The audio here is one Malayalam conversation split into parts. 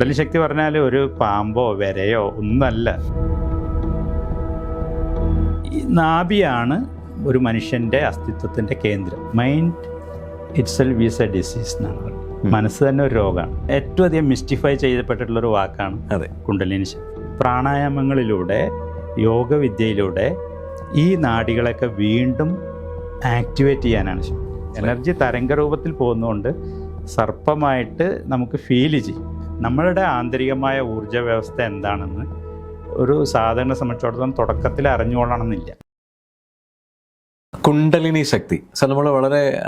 കുണ്ടലി ശക്തി പറഞ്ഞാൽ ഒരു പാമ്പോ വരയോ ഒന്നല്ല നാഭിയാണ് ഒരു മനുഷ്യന്റെ അസ്തിത്വത്തിന്റെ കേന്ദ്രം. Mind itself is a disease എന്നാണ് പറയുന്നത് മനസ്സ് തന്നെ ഒരു രോഗമാണ്. ഏറ്റവും അധികം മിസ്റ്റിഫൈ ചെയ്യപ്പെട്ടിട്ടുള്ള ഒരു വാക്കാണ് അതെ. കുണ്ടലിനി ശക്തി. പ്രാണായാമങ്ങളിലൂടെ യോഗവിദ്യയിലൂടെ ഈ നാടികളൊക്കെ വീണ്ടും ആക്ടിവേറ്റ് ചെയ്യാനാണ് എനർജി എനർജി തരംഗരൂപത്തിൽ പോകുന്നതുകൊണ്ട് സർപ്പമായിട്ട് നമുക്ക് ഫീൽ ചെയ്യും. നമ്മളുടെ ആന്തരികമായ ഊർജ വ്യവസ്ഥ എന്താണെന്ന് ഒരു സാധാരണ സംബന്ധിച്ചിടത്തോളം തുടക്കത്തിൽ അറിഞ്ഞുകൊള്ളണമെന്നില്ല. കുണ്ടലിനി ശക്തി. സർ നമ്മൾ വളരെ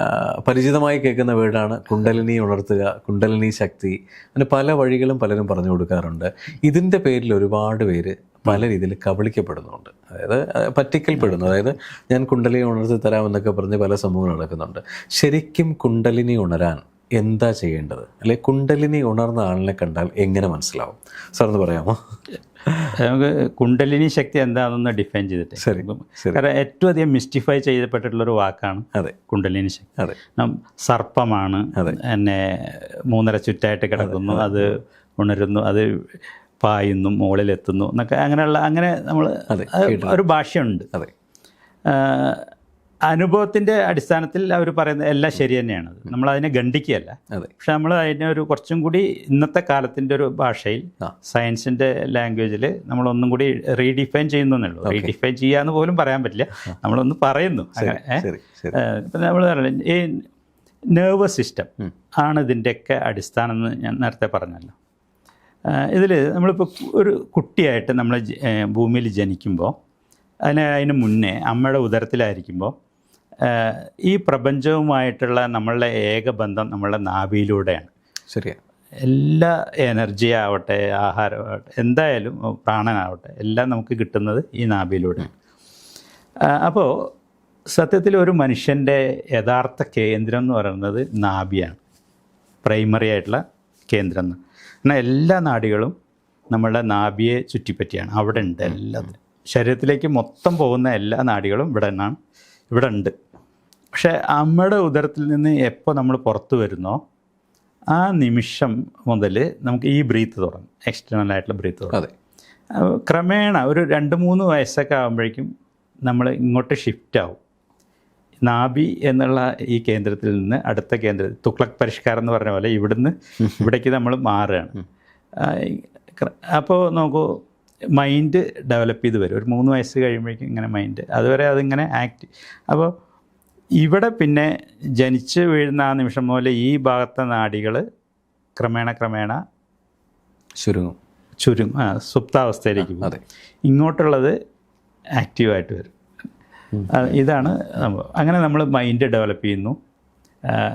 പരിചിതമായി കേൾക്കുന്ന വീടാണ് കുണ്ടലിനി ഉണർത്തുക കുണ്ടലിനി ശക്തി. അങ്ങനെ പല വഴികളും പലരും പറഞ്ഞു കൊടുക്കാറുണ്ട്. ഇതിന്റെ പേരിൽ ഒരുപാട് പേര് പല രീതിയിൽ കബളിക്കപ്പെടുന്നുണ്ട്. അതായത് പറ്റിക്കൽപ്പെടുന്നു. അതായത് ഞാൻ കുണ്ടലിനി ഉണർത്തി തരാം എന്നൊക്കെ പറഞ്ഞ് പല സംഭവങ്ങൾ നടക്കുന്നുണ്ട്. ശരിക്കും കുണ്ടലിനി ഉണരാൻ എന്താ ചെയ്യേണ്ടത്? അല്ലെ കുണ്ടലിനി ഉണർന്ന ആളിനെ കണ്ടാൽ എങ്ങനെ മനസ്സിലാവും? സാർ ഒന്ന് പറയാമോ? നമുക്ക് കുണ്ടലിനി ശക്തി എന്താണെന്ന് ഡിഫൈൻ ചെയ്തിട്ട്. ശരി കാരണം ഏറ്റവും അധികം മിസ്റ്റിഫൈ ചെയ്യപ്പെട്ടിട്ടുള്ള ഒരു വാക്കാണ് അതെ. കുണ്ടലിനി ശക്തി. അതെ. നാം സർപ്പമാണ്. അതെ. എന്നെ മൂന്നര ചുറ്റായിട്ട് കിടക്കുന്നു. അത്. ഉണരുന്നു അത് പായുന്നു മുകളിലെത്തുന്നു എന്നൊക്കെ അങ്ങനെയുള്ള അങ്ങനെ നമ്മൾ ഒരു ഭാഷയുണ്ട്. അതെ. അനുഭവത്തിന്റെ അടിസ്ഥാനത്തിൽ അവർ പറയുന്നത് എല്ലാം ശരി തന്നെയാണ് നമ്മൾ അതിനെ ഗണ്ഡിക്കുകയല്ല അതെ. പക്ഷെ നമ്മൾ അതിനെ ഒരു കുറച്ചും കൂടി ഇന്നത്തെ കാലത്തിന്റെ ഒരു ഭാഷയിൽ സയൻസിന്റെ ലാംഗ്വേജിൽ നമ്മൾ ഒന്നും കൂടി റീഡിഫൈൻ ചെയ്യുന്നുള്ളൂ റീഡിഫൈൻ ചെയ്യാന്ന് പോലും പറയാൻ പറ്റില്ല. നമ്മളൊന്ന് പറയുന്നു. അങ്ങനെ നമ്മൾ ഈ നെർവസ് സിസ്റ്റം ആണ് ഇതിന്റെയൊക്കെ അടിസ്ഥാനം എന്ന് ഞാൻ നേരത്തെ പറഞ്ഞല്ലോ. ഇതിൽ നമ്മളിപ്പോൾ ഒരു കുട്ടിയായിട്ട് നമ്മൾ ഭൂമിയിൽ ജനിക്കുമ്പോൾ അതിന് അതിന് മുന്നേ അമ്മയുടെ ഉദരത്തിലായിരിക്കുമ്പോൾ ഈ പ്രപഞ്ചവുമായിട്ടുള്ള നമ്മളുടെ ഏകബന്ധം നമ്മളുടെ നാഭിയിലൂടെയാണ് ശരിയാണ് എല്ലാ എനർജി ആവട്ടെ ആഹാരമാവട്ടെ എന്തായാലും പ്രാണനാവട്ടെ എല്ലാം നമുക്ക് കിട്ടുന്നത് ഈ നാഭിയിലൂടെയാണ് അപ്പോൾ സത്യത്തിൽ ഒരു മനുഷ്യന്റെ യഥാർത്ഥ കേന്ദ്രം എന്ന് പറയുന്നത് നാഭിയാണ്. പ്രൈമറി ആയിട്ടുള്ള കേന്ദ്രം എന്ന്. എന്നാൽ എല്ലാ നാടികളും നമ്മളുടെ നാഭിയെ ചുറ്റിപ്പറ്റിയാണ്. അവിടെ ഉണ്ട് എല്ലാത്തിനും. ശരീരത്തിലേക്ക് മൊത്തം പോകുന്ന എല്ലാ നാടികളും ഇവിടെ നിന്നാണ് ഇവിടെ ഉണ്ട്. പക്ഷേ അമ്മയുടെ ഉദരത്തിൽ നിന്ന് എപ്പോൾ നമ്മൾ പുറത്തു വരുന്നോ ആ നിമിഷം മുതൽ നമുക്ക് ഈ ബ്രീത്ത് തുടങ്ങും. എക്സ്റ്റേണൽ ആയിട്ടുള്ള ബ്രീത്ത് തുടങ്ങും. അതെ. ക്രമേണ ഒരു രണ്ട് മൂന്ന് വയസ്സൊക്കെ ആകുമ്പോഴേക്കും നമ്മൾ ഇങ്ങോട്ട് ഷിഫ്റ്റ് ആവും. നാബി എന്നുള്ള ഈ കേന്ദ്രത്തിൽ നിന്ന് അടുത്ത കേന്ദ്ര തുക്ലക് പരിഷ്കാരം എന്ന് പറഞ്ഞ പോലെ ഇവിടുന്ന് ഇവിടേക്ക് നമ്മൾ മാറുകയാണ്. അപ്പോൾ നോക്കൂ മൈൻഡ് ഡെവലപ്പ് ചെയ്ത് വരും. ഒരു മൂന്ന് വയസ്സ് കഴിയുമ്പോഴേക്കും ഇങ്ങനെ മൈൻഡ് അതുവരെ അതിങ്ങനെ ആക്ട് അപ്പോൾ ഇവിടെ പിന്നെ ജനിച്ച് വീഴുന്ന ആ നിമിഷം മുതൽ ഈ ഭാഗത്തെ നാടികൾ ക്രമേണ ക്രമേണ ചുരുങ്ങും. ചുരുങ്ങും. ആ സുപ്താവസ്ഥയിലേക്ക് അതെ. ഇങ്ങോട്ടുള്ളത് ആക്റ്റീവായിട്ട് വരും. ഇതാണ് അങ്ങനെ നമ്മൾ മൈൻഡ് ഡെവലപ്പ് ചെയ്യുന്നു.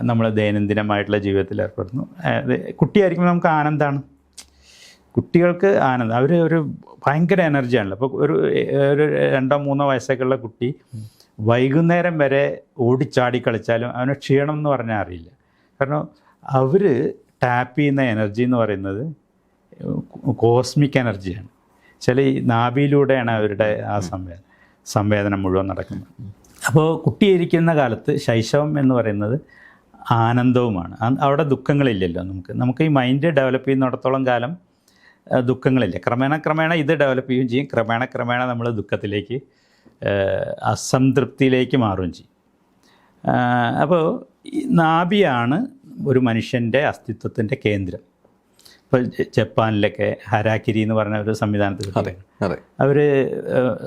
നമ്മൾ ദൈനംദിനമായിട്ടുള്ള ജീവിതത്തിൽ ഏർപ്പെടുന്നു. അത് കുട്ടിയായിരിക്കുമ്പോൾ നമുക്ക് ആനന്ദമാണ് കുട്ടികൾക്ക് ആനന്ദം. അവർ ഒരു ഭയങ്കര എനർജിയാണല്ലോ. അപ്പോൾ ഒരു ഒരു രണ്ടോ മൂന്നോ വയസ്സൊക്കെയുള്ള കുട്ടി വൈകുന്നേരം വരെ ഓടിച്ചാടി കളിച്ചാലും അവന് ക്ഷീണം എന്ന് പറഞ്ഞാൽ അറിയില്ല. കാരണം അവർ ടാപ്പ് ചെയ്യുന്ന എനർജി എന്ന് പറയുന്നത് കോസ്മിക് എനർജിയാണ് ചില ഈ നാഭിയിലൂടെയാണ് അവരുടെ ആ സംവേദന സംവേദനം മുഴുവൻ നടക്കുന്നത്. അപ്പോൾ കുട്ടിയിരിക്കുന്ന കാലത്ത് ശൈശവം എന്ന് പറയുന്നത് ആനന്ദവുമാണ്. അവിടെ ദുഃഖങ്ങളില്ലല്ലോ നമുക്ക്. നമുക്ക് ഈ മൈൻഡ് ഡെവലപ്പ് ചെയ്യുന്നിടത്തോളം കാലം ദുഃഖങ്ങളില്ല. ക്രമേണ ക്രമേണ ഇത് ഡെവലപ്പ് ചെയ്യുകയും ചെയ്യും. ക്രമേണ ക്രമേണ നമ്മൾ ദുഃഖത്തിലേക്ക് അസംതൃപ്തിയിലേക്ക് മാറുകയും ചെയ്യും. അപ്പോൾ നാഭിയാണ് ഒരു മനുഷ്യന്റെ അസ്തിത്വത്തിന്റെ കേന്ദ്രം. ഇപ്പോൾ ജപ്പാനിലൊക്കെ ഹരാക്കിരി എന്ന് പറഞ്ഞ ഒരു സംവിധാനത്തിൽ അവർ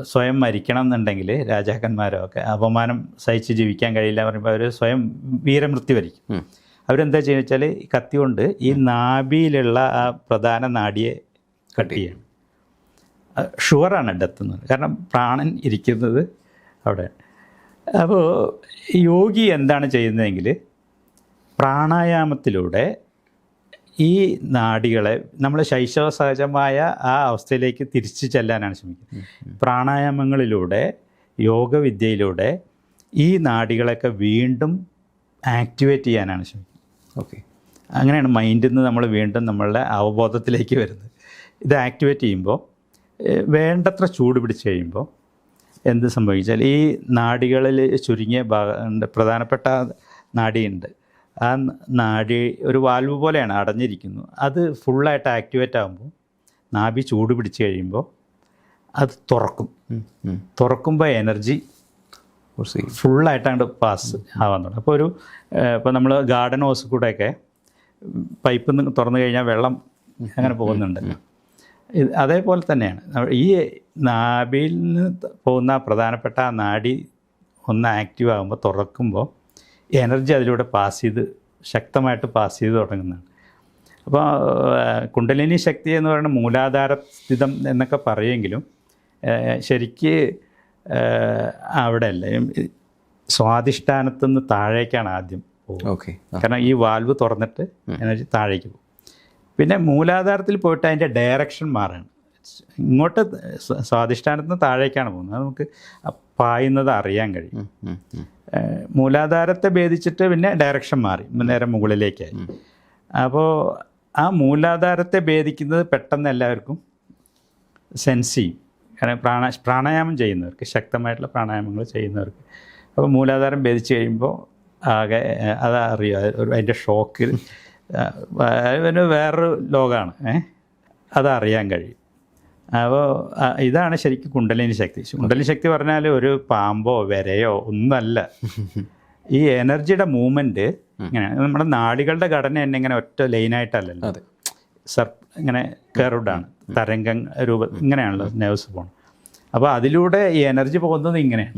സ്വയം മരിക്കണം എന്നുണ്ടെങ്കിൽ രാജാക്കന്മാരോ ഒക്കെ അപമാനം സഹിച്ച് ജീവിക്കാൻ കഴിയില്ല പറയുമ്പോൾ അവർ സ്വയം വീരമൃത്യു വരിക്കും. അവരെന്താ ചെയ്യുക വെച്ചാൽ ഈ കത്തി കൊണ്ട് ഈ നാഭിയിലുള്ള ആ പ്രധാന നാടിയെ കട്ട് ചെയ്യണം ഷുവറാണ് ഡെത്ത് എന്ന് കാരണം പ്രാണൻ ഇരിക്കുന്നത് അവിടെ. അപ്പോൾ യോഗി എന്താണ് ചെയ്യുന്നതെങ്കിൽ പ്രാണായാമത്തിലൂടെ ഈ നാടികളെ നമ്മൾ ശൈശവ സഹജമായ ആ അവസ്ഥയിലേക്ക് തിരിച്ചു ചെല്ലാനാണ് ശ്രമിക്കുന്നത്. പ്രാണായാമങ്ങളിലൂടെ യോഗവിദ്യയിലൂടെ ഈ നാടികളൊക്കെ വീണ്ടും ആക്ടിവേറ്റ് ചെയ്യാനാണ് ശ്രമിക്കുന്നത്. ഓക്കെ. അങ്ങനെയാണ് മൈൻഡിൽ നിന്ന് നമ്മൾ വീണ്ടും നമ്മളുടെ അവബോധത്തിലേക്ക് വരുന്നത്. ഇത് ആക്ടിവേറ്റ് ചെയ്യുമ്പോൾ വേണ്ടത്ര ചൂട് പിടിച്ച് കഴിയുമ്പോൾ എന്ത് സംഭവിച്ചാൽ ഈ നാടികളിൽ ചുരുങ്ങിയ ഭാഗ പ്രധാനപ്പെട്ട നാടിയുണ്ട്. ആ നാടി ഒരു വാൽവ് പോലെയാണ് അടഞ്ഞിരിക്കുന്നു. അത് ഫുള്ളായിട്ട് ആക്ടിവേറ്റ് ആകുമ്പോൾ നാഭി ചൂട് പിടിച്ച് കഴിയുമ്പോൾ അത് തുറക്കും. തുറക്കുമ്പോൾ എനർജി ഫുള്ളായിട്ടാണ് പാസ് ആവാൻ തുടങ്ങും. അപ്പോൾ ഒരു ഇപ്പോൾ നമ്മൾ ഗാർഡൻ ഹോസ് കൂടെയൊക്കെ പൈപ്പ് തുറന്നു കഴിഞ്ഞാൽ വെള്ളം അങ്ങനെ പോകുന്നുണ്ട്. ഇത് അതേപോലെ തന്നെയാണ്. ഈ നാഭിയിൽ നിന്ന് പോകുന്ന പ്രധാനപ്പെട്ട ആ നാഡി ഒന്ന് ആക്റ്റീവ് ആകുമ്പോൾ തുറക്കുമ്പോൾ എനർജി അതിലൂടെ പാസ് ചെയ്ത് ശക്തമായിട്ട് പാസ് ചെയ്ത് തുടങ്ങുന്നതാണ്. അപ്പോൾ കുണ്ടലിനി ശക്തി എന്ന് പറയുന്നത് മൂലാധാര സ്ഥിതം എന്നൊക്കെ പറയുമെങ്കിലും ശരിക്ക് അവിടെ അല്ല. സ്വാധിഷ്ഠാനത്തുനിന്ന് താഴേക്കാണ് ആദ്യം പോകും ഓക്കെ. കാരണം ഈ വാൽവ് തുറന്നിട്ട് എനർജി താഴേക്ക് പോകും. പിന്നെ മൂലാധാരത്തിൽ പോയിട്ട് അതിന്റെ ഡയറക്ഷൻ മാറുകയാണ് ഇങ്ങോട്ട് സ്വാധിഷ്ഠാനത്തിന് താഴേക്കാണ് പോകുന്നത്. അത് നമുക്ക് പായുന്നത് അറിയാൻ കഴിയും. മൂലാധാരത്തെ ഭേദിച്ചിട്ട് പിന്നെ ഡയറക്ഷൻ മാറി. നേരെ മുകളിലേക്കായി. അപ്പോൾ ആ മൂലാധാരത്തെ ഭേദിക്കുന്നത് പെട്ടെന്ന് എല്ലാവർക്കും സെൻസ് ചെയ്യും. കാരണം പ്രാണ പ്രാണായാമം ചെയ്യുന്നവർക്ക് ശക്തമായിട്ടുള്ള പ്രാണായാമങ്ങൾ ചെയ്യുന്നവർക്ക്. അപ്പോൾ മൂലാധാരം ഭേദിച്ച് കഴിയുമ്പോൾ ആകെ അത് അറിയാം അതിന്റെ ഷോക്കിൽ അതിന് വേറൊരു ലോകമാണ് ഏഹ് അതറിയാൻ കഴിയും. അപ്പോൾ ഇതാണ് ശരിക്കും കുണ്ടലിനി ശക്തി. കുണ്ടലിനി ശക്തി പറഞ്ഞാൽ ഒരു പാമ്പോ വരയോ ഒന്നല്ല. ഈ എനർജിയുടെ മൂവ്മെന്റ് ഇങ്ങനെ നമ്മുടെ നാടികളുടെ ഘടന തന്നെ ഇങ്ങനെ ഒറ്റ ലൈനായിട്ടല്ലല്ലോ. സർ ഇങ്ങനെ കർവ്ഡാണ് തരംഗം രൂപ ഇങ്ങനെയാണല്ലോ നെർവ്സ് പോകണം അപ്പോൾ അതിലൂടെ ഈ എനർജി പോകുന്നത് ഇങ്ങനെയാണ്.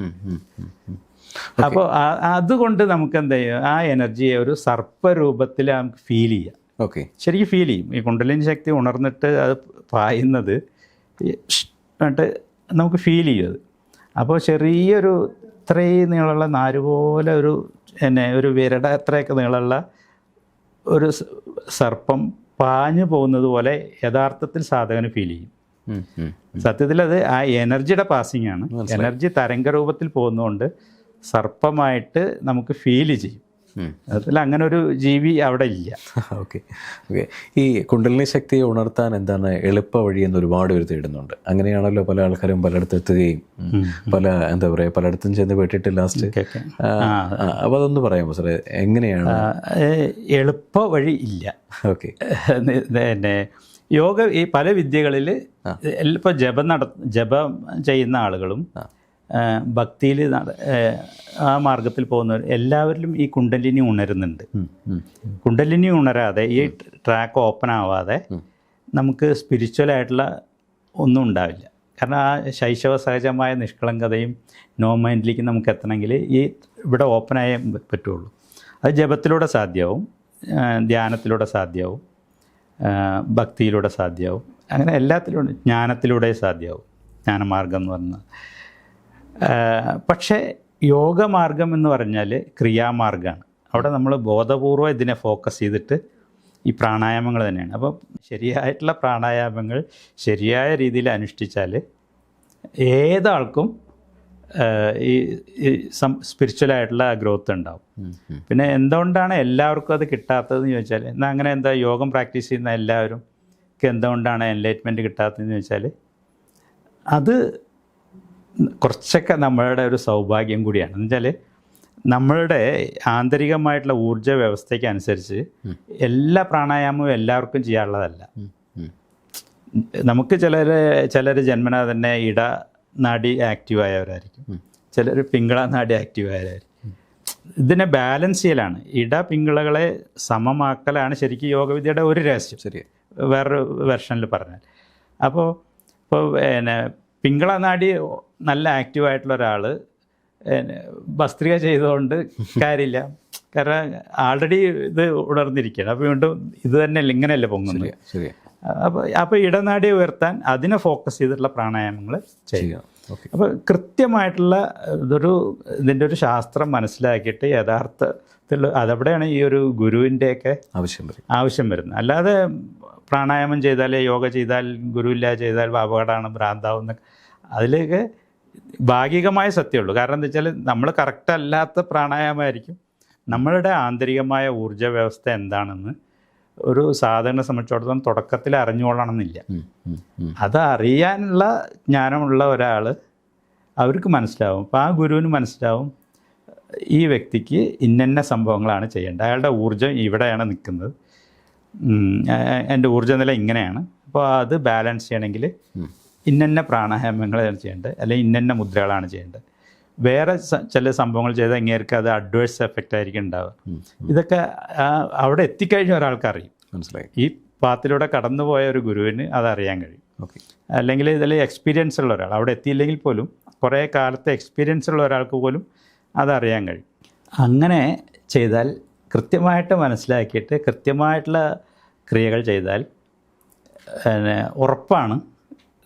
അപ്പോൾ അതുകൊണ്ട് നമുക്ക് എന്താ ചെയ്യും ആ എനർജിയെ ഒരു സർപ്പരൂപത്തിൽ നമുക്ക് ഫീൽ ചെയ്യാം. ഓക്കെ ശരിക്കും ഫീൽ ചെയ്യും. ഈ കുണ്ടലിനി ശക്തി ഉണർന്നിട്ട് അത് പായുന്നത് എന്നിട്ട് നമുക്ക് ഫീൽ ചെയ്യും അത്. അപ്പോൾ ചെറിയൊരു ഇത്രയും നീളമുള്ള നാല് പോലെ ഒരു എന്നെ ഒരു വിരട അത്രയൊക്കെ നീളമുള്ള ഒരു സർപ്പം പാഞ്ഞു പോകുന്നത് പോലെ യഥാർത്ഥത്തിൽ സാധകന് ഫീൽ ചെയ്യും. സത്യത്തിൽ അത് ആ എനർജിയുടെ പാസിംഗ് ആണ്. എനർജി തരംഗരൂപത്തിൽ പോകുന്നതുകൊണ്ട് സർപ്പമായിട്ട് നമുക്ക് ഫീൽ ചെയ്യും. അതിൽ അങ്ങനെ ഒരു ജീവി അവിടെ ഇല്ല. ഓക്കെ ഓക്കെ ഈ കുണ്ടലിനി ശക്തിയെ ഉണർത്താൻ എന്താണ് എളുപ്പ വഴി എന്ന് ഒരുപാട് പേര് തേടുന്നുണ്ട്. അങ്ങനെയാണല്ലോ പല ആൾക്കാരും പലയിടത്ത് എത്തുകയും പല എന്താ പറയുക പലയിടത്തും ചെന്ന് പെട്ടിട്ട് ലാസ്റ്റ് അപ്പോൾ അതൊന്ന് പറയാമോ സാറേ എങ്ങനെയാണ്? എളുപ്പ വഴി ഇല്ല. ഓക്കെ പിന്നെ യോഗ ഈ പല വിദ്യകളിൽ ഇപ്പോൾ ജപം നട ജപം ചെയ്യുന്ന ആളുകളും ഭക്തിയിൽ ആ മാർഗത്തിൽ പോകുന്നവർ എല്ലാവരിലും ഈ കുണ്ടലിനി ഉണരുന്നുണ്ട്. കുണ്ടലിനി ഉണരാതെ ഈ ട്രാക്ക് ഓപ്പൺ ആവാതെ നമുക്ക് സ്പിരിച്വലായിട്ടുള്ള ഒന്നും ഉണ്ടാവില്ല. കാരണം ആ ശൈശവ സഹജമായ നിഷ്കളങ്കതയും നോ മൈൻഡിലേക്ക് നമുക്ക് എത്തണമെങ്കിൽ ഈ ഇവിടെ ഓപ്പണായേ പറ്റുള്ളൂ. അത് ജപത്തിലൂടെ സാധ്യമാവും ധ്യാനത്തിലൂടെ സാധ്യമാവും ഭക്തിയിലൂടെ സാധ്യമാവും അങ്ങനെ എല്ലാത്തിലൂടെ ജ്ഞാനത്തിലൂടെ സാധ്യമാവും ജ്ഞാനമാർഗം എന്ന് പറഞ്ഞാൽ. പക്ഷേ യോഗമാർഗം എന്ന് പറഞ്ഞാൽ ക്രിയാമാർഗമാണ് അവിടെ നമ്മൾ ബോധപൂർവം ഇതിനെ ഫോക്കസ് ചെയ്തിട്ട് ഈ പ്രാണായാമങ്ങൾ തന്നെയാണ്. അപ്പോൾ ശരിയായിട്ടുള്ള പ്രാണായാമങ്ങൾ ശരിയായ രീതിയിൽ അനുഷ്ഠിച്ചാൽ ഏതാൾക്കും ഈ ഈ സം സ്പിരിച്വലായിട്ടുള്ള ഗ്രോത്ത് ഉണ്ടാവും. പിന്നെ എന്തുകൊണ്ടാണ് എല്ലാവർക്കും അത് കിട്ടാത്തതെന്ന് ചോദിച്ചാൽ എന്നാൽ അങ്ങനെ എന്താ യോഗം പ്രാക്ടീസ് ചെയ്യുന്ന എല്ലാവരും എന്തുകൊണ്ടാണ് എൻലൈറ്റ്മെന്റ് കിട്ടാത്തതെന്ന് ചോദിച്ചാൽ അത് കുറച്ചൊക്കെ നമ്മളുടെ ഒരു സൗഭാഗ്യം കൂടിയാണ്. എന്ന് വെച്ചാൽ നമ്മളുടെ ആന്തരികമായിട്ടുള്ള ഊർജ വ്യവസ്ഥയ്ക്ക് അനുസരിച്ച് എല്ലാ പ്രാണായാമവും എല്ലാവർക്കും ചെയ്യാനുള്ളതല്ല. നമുക്ക് ചിലർ ചിലർ ജന്മന തന്നെ ഇട നാടി ആക്റ്റീവ് ആയവരായിരിക്കും ചിലർ പിങ്കള നാടി ആക്റ്റീവ് ആയവരായിരിക്കും ഇതിനെ ബാലൻസ് ചെയ്യലാണ്. ഇട പിങ്കളകളെ സമമാക്കലാണ് ശരിക്കും യോഗവിദ്യയുടെ ഒരു രഹസ്യം. ശരി. വേറൊരു വെർഷനിൽ പറഞ്ഞാൽ. അപ്പോൾ ഇപ്പോൾ പിന്നെ പിങ്കള നാടി നല്ല ആക്റ്റീവ് ആയിട്ടുള്ള ഒരാൾ ഭസ്ത്രിക ചെയ്തുകൊണ്ട് കാര്യമില്ല. കാരണം ആൾറെഡി ഇത് ഉണർന്നിരിക്കുകയാണ്. അപ്പോൾ വീണ്ടും ഇത് തന്നെയല്ല ഇങ്ങനെയല്ല പൊങ്ങുന്നത്. അപ്പോൾ അപ്പോൾ ഇടനാടി ഉയർത്താൻ അതിനെ ഫോക്കസ് ചെയ്തിട്ടുള്ള പ്രാണായാമങ്ങൾ ചെയ്യുക അപ്പോൾ കൃത്യമായിട്ടുള്ള ഇതൊരു ഇതിന്റെ ഒരു ശാസ്ത്രം മനസ്സിലാക്കിയിട്ട് യഥാർത്ഥത്തിൽ അതവിടെയാണ് ഈ ഒരു ഗുരുവിന്റെയൊക്കെ ആവശ്യം ആവശ്യം വരുന്നത്. അല്ലാതെ പ്രാണായാമം ചെയ്താൽ യോഗ ചെയ്താൽ ഗുരുവില്ല ചെയ്താൽ അപകടമാണ് ഭ്രാന്താവും എന്നൊക്കെ. അതിലേക്ക് ഭാഗികമായ സത്യമുള്ളൂ. കാരണം എന്താ വെച്ചാൽ നമ്മൾ കറക്റ്റ് അല്ലാത്ത പ്രാണായാമമായിരിക്കും. നമ്മളുടെ ആന്തരികമായ ഊർജ വ്യവസ്ഥ എന്താണെന്ന് ഒരു സാധകനെ സംബന്ധിച്ചിടത്തോളം തുടക്കത്തിൽ അറിഞ്ഞുകൊള്ളണമെന്നില്ല. അത് അറിയാനുള്ള ജ്ഞാനമുള്ള ഒരാൾ അവർക്ക് മനസ്സിലാവും. അപ്പോൾ ആ ഗുരുവിന് മനസ്സിലാവും ഈ വ്യക്തിക്ക് ഇന്നന്ന സംഭവങ്ങളാണ് ചെയ്യേണ്ടത്. അയാളുടെ ഊർജം ഇവിടെയാണ് നിൽക്കുന്നത്. എന്റെ ഊർജനില ഇങ്ങനെയാണ്. അപ്പോൾ അത് ബാലൻസ് ചെയ്യണമെങ്കിൽ ഇന്നന്ന പ്രാണായാമങ്ങളാണ് ചെയ്യേണ്ടത് അല്ലെങ്കിൽ ഇന്നന്ന മുദ്രകളാണ് ചെയ്യേണ്ടത്. വേറെ ചില സംഭവങ്ങൾ ചെയ്താൽ ഇങ്ങേർക്ക് അത് അഡ്വേഴ്സ് എഫക്റ്റ് ആയിരിക്കും ഉണ്ടാവുക. ഇതൊക്കെ അവിടെ എത്തിക്കഴിഞ്ഞ ഒരാൾക്ക് അറിയും മനസ്സിലായി. ഈ പാത്തിലൂടെ കടന്നുപോയ ഒരു ഗുരുവിന് അത് അറിയാൻ കഴിയും. ഓക്കെ. അല്ലെങ്കിൽ ഇതിൽ എക്സ്പീരിയൻസ് ഉള്ള ഒരാൾ അവിടെ എത്തിയില്ലെങ്കിൽ പോലും കുറേ കാലത്തെ എക്സ്പീരിയൻസ് ഉള്ള ഒരാൾക്ക് പോലും അതറിയാൻ കഴിയും. അങ്ങനെ ചെയ്താൽ കൃത്യമായിട്ട് മനസ്സിലാക്കിയിട്ട് കൃത്യമായിട്ടുള്ള ക്രിയകൾ ചെയ്താൽ പിന്നെ ഉറപ്പാണ്.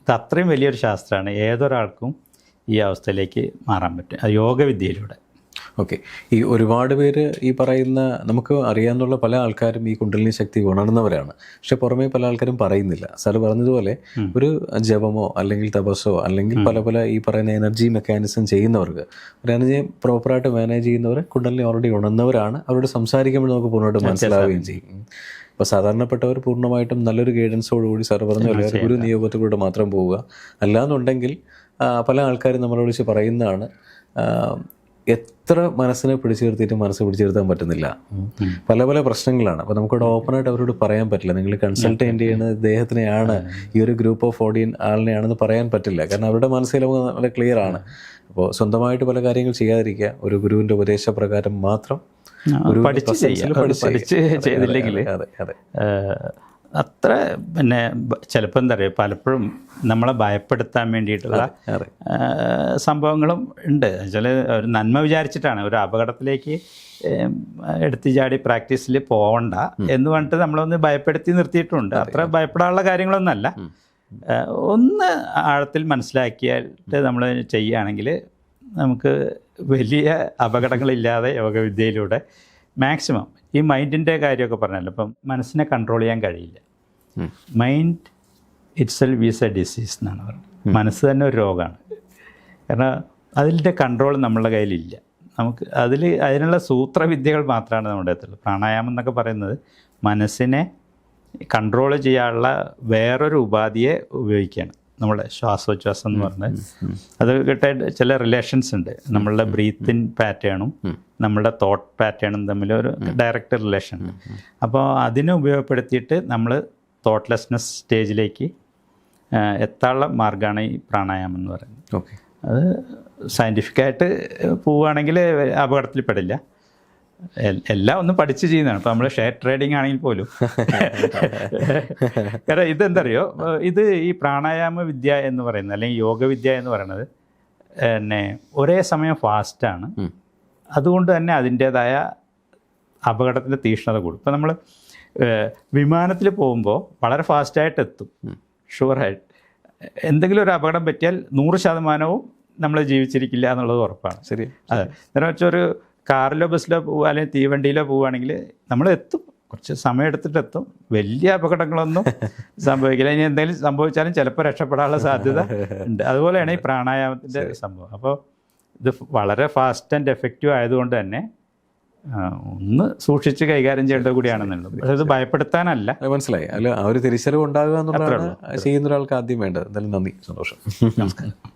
ഇത് അത്രയും വലിയൊരു ശാസ്ത്രമാണ്. ഏതൊരാൾക്കും ഈ അവസ്ഥയിലേക്ക് മാറാൻ പറ്റും. യോഗവിദ്യയിലൂടെ. ഓക്കെ ഈ ഒരുപാട് പേര് ഈ പറയുന്ന നമുക്ക് അറിയാവുന്ന പല ആൾക്കാരും ഈ കുണ്ടലിനി ശക്തി ഉണർന്നവരാണ്. പക്ഷെ പുറമേ പല ആൾക്കാരും പറയുന്നില്ല. സാർ പറഞ്ഞതുപോലെ ഒരു ജപമോ അല്ലെങ്കിൽ തപസ്സോ അല്ലെങ്കിൽ പല പല ഈ പറയുന്ന എനർജി മെക്കാനിസം ചെയ്യുന്നവർക്ക് ഒരു എനർജി പ്രോപ്പറായിട്ട് മാനേജ് ചെയ്യുന്നവർ കുണ്ടലിനി ഓൾറെഡി ഉണർന്നവരാണ്. അവരോട് സംസാരിക്കുമ്പോൾ നമുക്ക് പൂർണമായിട്ട് മനസ്സിലാവുകയും ചെയ്യും. അപ്പോൾ സാധാരണപ്പെട്ടവർ പൂർണമായിട്ടും നല്ലൊരു ഗൈഡൻസോടുകൂടി സാർ പറഞ്ഞ ഒരു നിയോഗത്തിലൂടെ മാത്രം പോവുക. അല്ലാന്നുണ്ടെങ്കിൽ പല ആൾക്കാരും നമ്മളെ വിളിച്ച് പറയുന്നതാണ്. എത്ര മനസ്സിനെ പിടിച്ചു നിർത്തിയിട്ട് മനസ്സ് പിടിച്ചു നിർത്താൻ പറ്റുന്നില്ല. പല പല പ്രശ്നങ്ങളാണ്. അപ്പോൾ നമുക്കിവിടെ ഓപ്പണായിട്ട് അവരോട് പറയാൻ പറ്റില്ല. നിങ്ങൾ കൺസൾട്ടേറ്റ് ചെയ്യുന്ന ഇദ്ദേഹത്തിനെയാണ് ഈ ഒരു ഗ്രൂപ്പ് ഓഫ് ഓഡിയൻ ആളിനെയാണെന്ന് പറയാൻ പറ്റില്ല. കാരണം അവരുടെ മനസ്സിൽ വളരെ ക്ലിയർ ആണ്. അപ്പോൾ സ്വന്തമായിട്ട് പല കാര്യങ്ങൾ ചെയ്യാതിരിക്കുക. ഒരു ഗുരുവിന്റെ ഉപദേശപ്രകാരം മാത്രം ഒരു പഠിച്ച്. പഠിച്ച് ചെയ്തില്ലെങ്കിൽ അതെ, അതെ അത്ര പിന്നെ ചിലപ്പോൾ എന്താ പറയുക പലപ്പോഴും നമ്മളെ ഭയപ്പെടുത്താൻ വേണ്ടിയിട്ടുള്ള സംഭവങ്ങളും ഉണ്ട്. ചില ഒരു നന്മ വിചാരിച്ചിട്ടാണ് ഒരു അപകടത്തിലേക്ക് എടുത്തു ചാടി പ്രാക്ടീസിൽ പോവണ്ട എന്ന് പറഞ്ഞിട്ട് നമ്മളൊന്ന് ഭയപ്പെടുത്തി നിർത്തിയിട്ടുണ്ട്. അത്ര ഭയപ്പെടാനുള്ള കാര്യങ്ങളൊന്നുമല്ല ഒന്ന് ആഴത്തിൽ മനസ്സിലാക്കിയിട്ട് നമ്മൾ ചെയ്യുകയാണെങ്കിൽ നമുക്ക് വലിയ അപകടങ്ങളില്ലാതെ യോഗവിദ്യയിലൂടെ മാക്സിമം ഈ മൈൻഡിന്റെ കാര്യമൊക്കെ പറഞ്ഞല്ലോ. ഇപ്പം മനസ്സിനെ കൺട്രോൾ ചെയ്യാൻ കഴിയില്ല. Mind mind itself is a disease എന്നാണ് പറയുന്നത് മനസ്സ് തന്നെ ഒരു രോഗമാണ്. കാരണം അതിന്റെ കൺട്രോൾ നമ്മളുടെ കയ്യിലില്ല. നമുക്ക് അതിൽ അതിനുള്ള സൂത്രവിദ്യകൾ മാത്രമാണ് നമ്മുടെ അടുത്തുള്ളത്. പ്രാണായാമം എന്നൊക്കെ പറയുന്നത് മനസ്സിനെ കൺട്രോൾ ചെയ്യാനുള്ള വേറൊരു ഉപാധിയെ ഉപയോഗിക്കുകയാണ്. നമ്മുടെ ശ്വാസോച്ഛ്വാസം എന്ന് പറഞ്ഞത് അത് കിട്ടാൻ ചില റിലേഷൻസ് ഉണ്ട്. നമ്മളുടെ ബ്രീത്തിൻ പാറ്റേണും നമ്മളുടെ തോട്ട് പാറ്റേണും തമ്മിൽ ഒരു ഡയറക്റ്റ് റിലേഷൻ ഉണ്ട്. അപ്പോൾ അതിനെ ഉപയോഗപ്പെടുത്തിയിട്ട് നമ്മൾ തോട്ട്ലെസ്നെസ് സ്റ്റേജിലേക്ക് എത്താനുള്ള മാർഗമാണ് ഈ പ്രാണായാമം എന്ന് പറയുന്നത്. ഓക്കെ. അത് സയന്റിഫിക്കായിട്ട് പോവുകയാണെങ്കിൽ അപകടത്തിൽ പെടില്ല എൽ- എല്ലാം ഒന്ന് പഠിച്ച് ചെയ്യുന്നതാണ്. ഇപ്പം നമ്മൾ ഷെയർ ട്രേഡിംഗ് ആണെങ്കിൽ പോലും. കാരണം ഇതെന്തറിയോ? ഇത് ഈ പ്രാണായാമ വിദ്യ എന്ന് പറയുന്നത് അല്ലെങ്കിൽ യോഗ വിദ്യ എന്ന് പറയുന്നത് പിന്നെ ഒരേ സമയം ഫാസ്റ്റാണ്. അതുകൊണ്ട് തന്നെ അതിന്റേതായ അപകടത്തിന്റെ തീക്ഷ്ണത കൂടും. ഇപ്പം നമ്മൾ വിമാനത്തിൽ പോകുമ്പോൾ വളരെ ഫാസ്റ്റായിട്ട് എത്തും. ഷുവറായിട്ട് എന്തെങ്കിലും ഒരു അപകടം പറ്റിയാൽ നൂറ് ശതമാനവും നമ്മൾ ജീവിച്ചിരിക്കില്ല എന്നുള്ളത് ഉറപ്പാണ്. ശരി. അതെ. എന്താണെന്ന് വെച്ചാൽ ഒരു കാറിലോ ബസ്സിലോ പോവുക അല്ലെങ്കിൽ തീവണ്ടിയിലോ പോവുകയാണെങ്കിൽ നമ്മൾ എത്തും. കുറച്ച് സമയം എടുത്തിട്ട് എത്തും. വലിയ അപകടങ്ങളൊന്നും സംഭവിക്കില്ല. ഇനി എന്തെങ്കിലും സംഭവിച്ചാലും ചിലപ്പോൾ രക്ഷപ്പെടാനുള്ള സാധ്യത ഉണ്ട്. അതുപോലെയാണ് ഈ പ്രാണായാമത്തിന്റെ സംഭവം. അപ്പോൾ ഇത് വളരെ ഫാസ്റ്റ് ആൻഡ് എഫക്റ്റീവ് ആയതുകൊണ്ട് തന്നെ ഒന്ന് സൂക്ഷിച്ച് കൈകാര്യം ചെയ്യേണ്ടത് കൂടിയാണെന്നുള്ളത് പക്ഷേ അത് ഭയപ്പെടുത്താനല്ല. മനസ്സിലായി. അല്ല ആ ഒരു തിരിച്ചറിവ് ഉണ്ടാകുക എന്നുള്ളതാണ് ചെയ്യുന്ന ഒരാൾക്ക് ആദ്യം വേണ്ടത്. എന്തായാലും നന്ദി. സന്തോഷം. നമസ്കാരം.